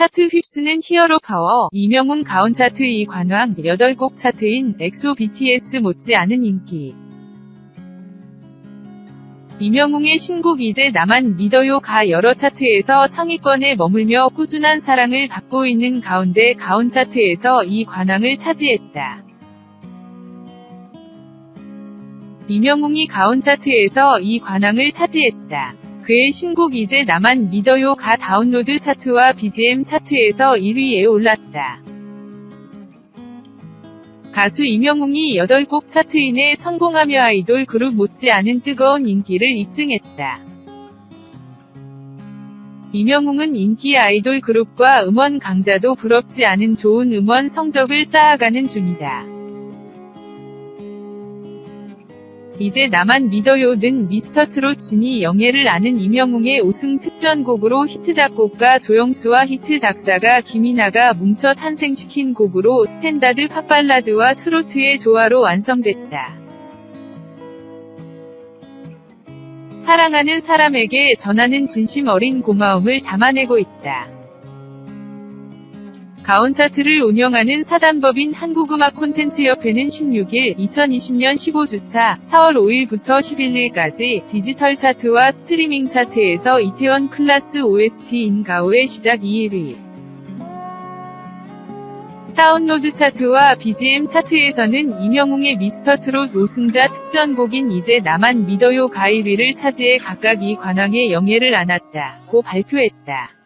차트 휩쓰는 히어로 파워, 이명웅 가온 차트 2 관왕, 8곡 차트인 엑소 BTS 못지않은 인기. 이명웅의 신곡 이제 나만 믿어요가 여러 차트에서 상위권에 머물며 꾸준한 사랑을 받고 있는 가운데 가온 차트에서 이 관왕을 차지했다. 이명웅이 가온 차트에서 이 관왕을 차지했다. 그의 신곡 이제 나만 믿어요가 다운로드 차트와 BGM 차트에서 1위에 올랐다. 가수 이명웅이 8곡 차트인에 성공하며 아이돌 그룹 못지않은 뜨거운 인기를 입증했다. 이명웅은 인기 아이돌 그룹과 음원 강자도 부럽지 않은 좋은 음원 성적을 쌓아가는 중이다. 이제 나만 믿어요 는 미스터 트롯 진이 영예를 아는 이명웅의 우승 특전곡으로 히트 작곡가 조영수와 히트 작사가 김이나가 뭉쳐 탄생시킨 곡으로 스탠다드 팝발라드와 트로트의 조화로 완성됐다. 사랑하는 사람에게 전하는 진심 어린 고마움을 담아내고 있다. 가온 차트를 운영하는 사단법인 한국음악 콘텐츠협회는 16일 2020년 15주차 4월 5일부터 11일까지 디지털 차트와 스트리밍 차트에서 이태원 클라스 OST인 가오의 시작 2위 다운로드 차트와 BGM 차트에서는 이명웅의 미스터트롯 우승자 특전곡인 이제 나만 믿어요 가 1위를 차지해 각각 이 관왕의 영예를 안았다고 발표했다.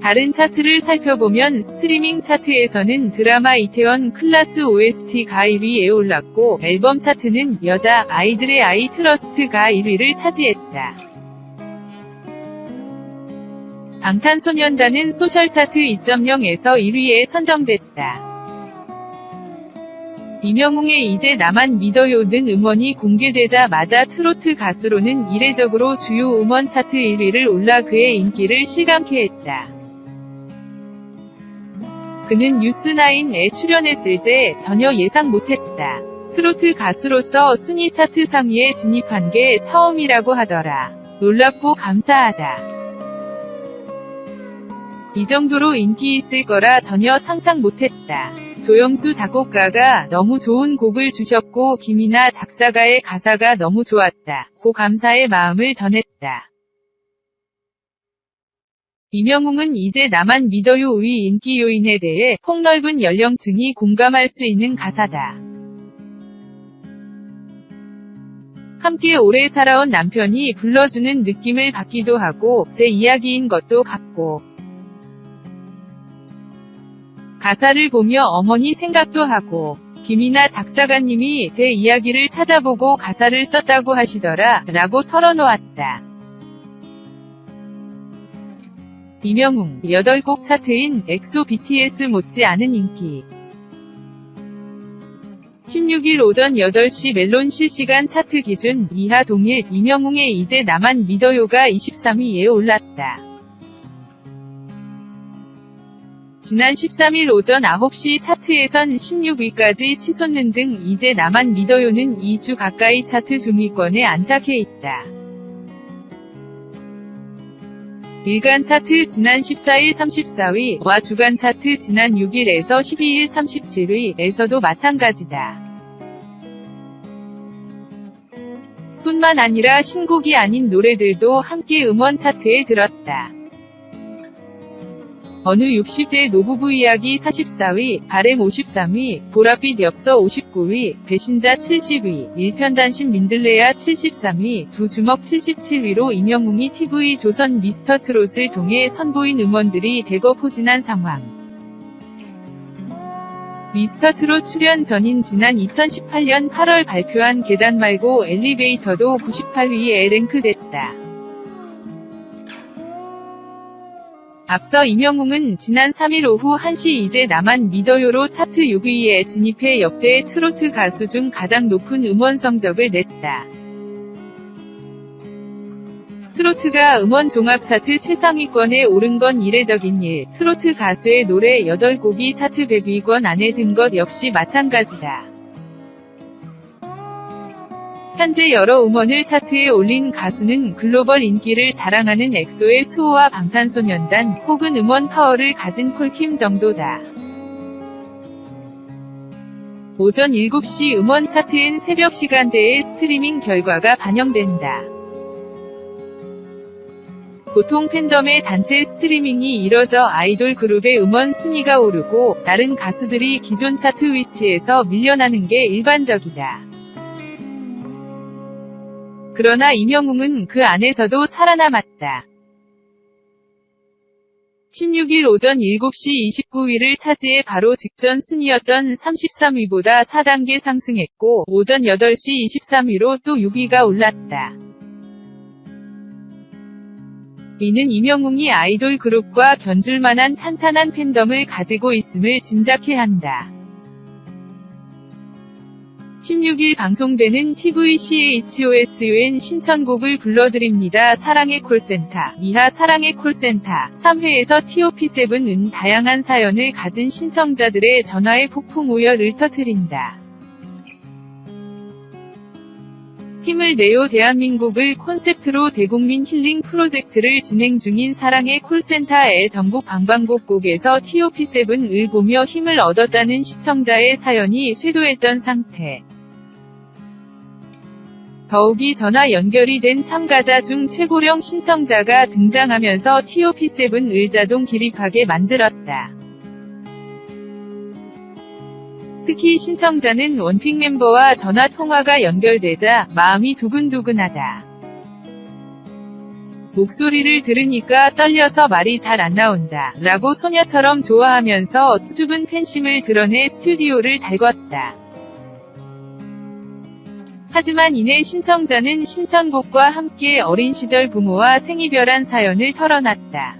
다른 차트를 살펴보면 스트리밍 차트에서는 드라마 이태원 클라스 OST가 1위에 올랐고 앨범 차트는 여자 아이들의 아이 트러스트가 1위를 차지했다. 방탄소년단은 소셜 차트 2.0에서 1위에 선정됐다. 이명웅의 이제 나만 믿어요는 음원이 공개되자마자 트로트 가수로는 이례적으로 주요 음원 차트 1위를 올라 그의 인기를 실감케 했다. 그는 뉴스9에 출연했을 때 전혀 예상 못했다. 트로트 가수로서 순위 차트 상위에 진입한 게 처음이라고 하더라. 놀랍고 감사하다. 이 정도로 인기 있을 거라 전혀 상상 못했다. 조영수 작곡가가 너무 좋은 곡을 주셨고 김이나 작사가의 가사가 너무 좋았다. 고 감사의 마음을 전했다. 이명웅은 이제 나만 믿어요 위 인기 요인에 대해 폭넓은 연령층이 공감할 수 있는 가사다. 함께 오래 살아온 남편이 불러주는 느낌을 받기도 하고 제 이야기인 것도 같고 가사를 보며 어머니 생각도 하고 김이나 작사가님이 제 이야기를 찾아보고 가사를 썼다고 하시더라 라고 털어놓았다. 이명웅 8곡 차트인 엑소 BTS 못지않은 인기 16일 오전 8시 멜론 실시간 차트 기준 이하 동일 이명웅의 이제 나만 믿어요가 23위에 올랐다. 지난 13일 오전 9시 차트에선 16위까지 치솟는 등 이제 나만 믿어요는 2주 가까이 차트 중위권에 안착해 있다. 일간 차트 지난 14일 34위, 와 주간 차트 지난 6일에서 12일 37위에서도 마찬가지다. 뿐만 아니라 신곡이 아닌 노래들도 함께 음원 차트에 들었다. 어느 60대 노부부 이야기 44위, 바램 53위, 보랏빛 엽서 59위, 배신자 70위, 일편단심 민들레야 73위, 두 주먹 77위로 임영웅이 TV 조선 미스터 트롯을 통해 선보인 음원들이 대거 포진한 상황. 미스터 트롯 출연 전인 지난 2018년 8월 발표한 계단 말고 엘리베이터도 98위에 랭크됐다. 앞서 임영웅은 지난 3일 오후 1시 이제 나만 믿어요로 차트 6위에 진입해 역대 트로트 가수 중 가장 높은 음원 성적을 냈다. 트로트가 음원 종합 차트 최상위권에 오른 건 이례적인 일, 트로트 가수의 노래 8곡이 차트 100위권 안에 든 것 역시 마찬가지다. 현재 여러 음원을 차트에 올린 가수는 글로벌 인기를 자랑하는 엑소의 수호와 방탄소년단 혹은 음원 파워를 가진 폴킴 정도다. 오전 7시 음원 차트엔 새벽 시간대의 스트리밍 결과가 반영된다. 보통 팬덤의 단체 스트리밍이 이뤄져 아이돌 그룹의 음원 순위가 오르고 다른 가수들이 기존 차트 위치에서 밀려나는 게 일반적이다. 그러나 임영웅은 그 안에서도 살아남았다. 16일 오전 7시 29위를 차지해 바로 직전 순위였던 33위보다 4단계 상승했고 오전 8시 23위로 또 6위가 올랐다. 이는 임영웅이 아이돌 그룹과 견줄만한 탄탄한 팬덤을 가지고 있음을 짐작해 한다. 16일 방송되는 TVCHOSUN 신청곡을 불러드립니다. 사랑의 콜센터, 이하 사랑의 콜센터 3회에서 TOP7은 다양한 사연을 가진 신청자들의 전화의 폭풍 우열을 터뜨린다. 힘을 내요 대한민국을 콘셉트로 대국민 힐링 프로젝트를 진행 중인 사랑의 콜센터의 전국 방방곡곡에서 TOP7을 보며 힘을 얻었다는 시청자의 사연이 쇄도했던 상태. 더욱이 전화 연결이 된 참가자 중 최고령 신청자가 등장하면서 TOP7 을 자동 기립하게 만들었다. 특히 신청자는 원픽 멤버와 전화 통화가 연결되자 마음이 두근두근하다. 목소리를 들으니까 떨려서 말이 잘 안 나온다. 라고 소녀처럼 좋아하면서 수줍은 팬심을 드러내 스튜디오를 달궜다. 하지만 이내 신청자는 신청곡과 함께 어린 시절 부모와 생이별한 사연을 털어놨다.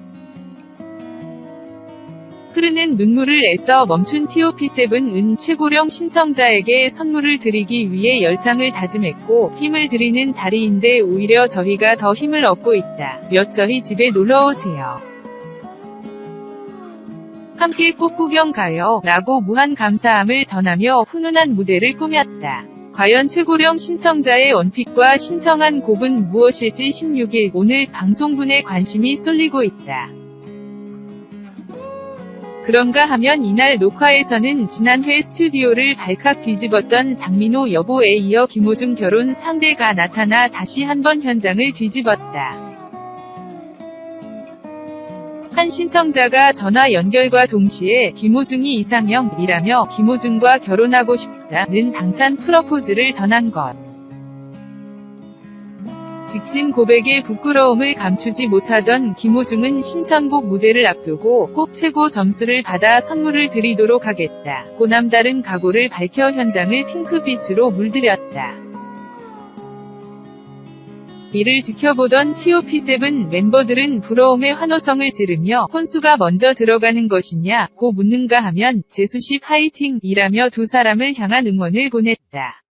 흐르는 눈물을 애써 멈춘 TOP7은 최고령 신청자에게 선물을 드리기 위해 열창을 다짐했고 힘을 드리는 자리인데 오히려 저희가 더 힘을 얻고 있다. 몇 저희 집에 놀러오세요. 함께 꽃 구경 가요. 라고 무한 감사함을 전하며 훈훈한 무대를 꾸몄다. 과연 최고령 신청자의 원픽과 신청한 곡은 무엇일지 16일 오늘 방송분에 관심이 쏠리고 있다. 그런가 하면 이날 녹화에서는 지난회 스튜디오를 발칵 뒤집었던 장민호 여보에 이어 김호중 결혼 상대가 나타나 다시 한번 현장을 뒤집었다. 한 신청자가 전화 연결과 동시에 김호중이 이상형이라며 김호중과 결혼하고 싶다는 당찬 프러포즈를 전한 것. 직진 고백에 부끄러움을 감추지 못하던 김호중은 신청곡 무대를 앞두고 꼭 최고 점수를 받아 선물을 드리도록 하겠다. 고 남다른 각오를 밝혀 현장을 핑크빛으로 물들였다. 이를 지켜보던 TOP7 멤버들은 부러움의 환호성을 지르며 혼수가 먼저 들어가는 것이냐 고 묻는가 하면 재수씨 파이팅 이라며 두 사람을 향한 응원을 보냈다.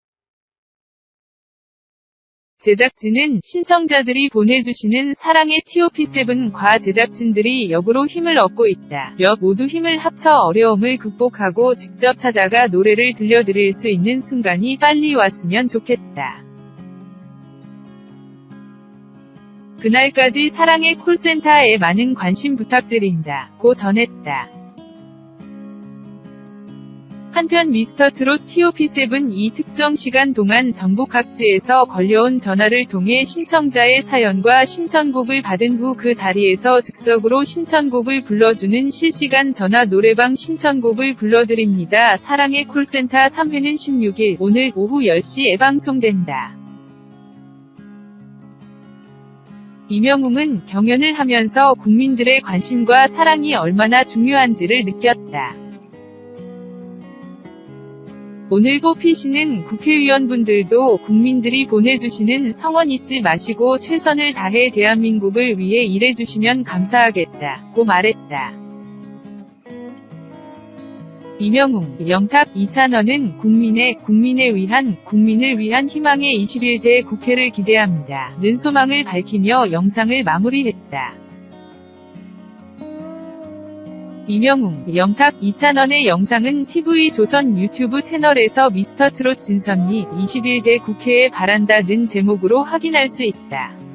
제작진은 신청자들이 보내주시는 사랑의 TOP7과 제작진들이 역으로 힘을 얻고 있다. 몇 모두 힘을 합쳐 어려움을 극복하고 직접 찾아가 노래를 들려드릴 수 있는 순간이 빨리 왔으면 좋겠다. 그날까지 사랑의 콜센터에 많은 관심 부탁드린다. 고 전했다. 한편 미스터 트롯 TOP7 이 특정 시간 동안 전국 각지에서 걸려온 전화를 통해 신청자의 사연과 신청곡을 받은 후 그 자리에서 즉석으로 신청곡을 불러주는 실시간 전화 노래방 신청곡을 불러드립니다. 사랑의 콜센터 3회는 16일 오늘 오후 10시에 방송된다. 이명웅은 경연을 하면서 국민들의 관심과 사랑이 얼마나 중요한지를 느꼈다. 오늘 뽑히시는 국회의원분들도 국민들이 보내주시는 성원 잊지 마시고 최선을 다해 대한민국을 위해 일해주시면 감사하겠다. 고 말했다. 이명웅, 영탁, 이찬원은 국민의, 국민에 위한, 국민을 위한 희망의 21대 국회를 기대합니다. 는 소망을 밝히며 영상을 마무리했다. 이명웅, 영탁, 이찬원의 영상은 TV조선 유튜브 채널에서 미스터트롯 진선미 21대 국회에 바란다는 제목으로 확인할 수 있다.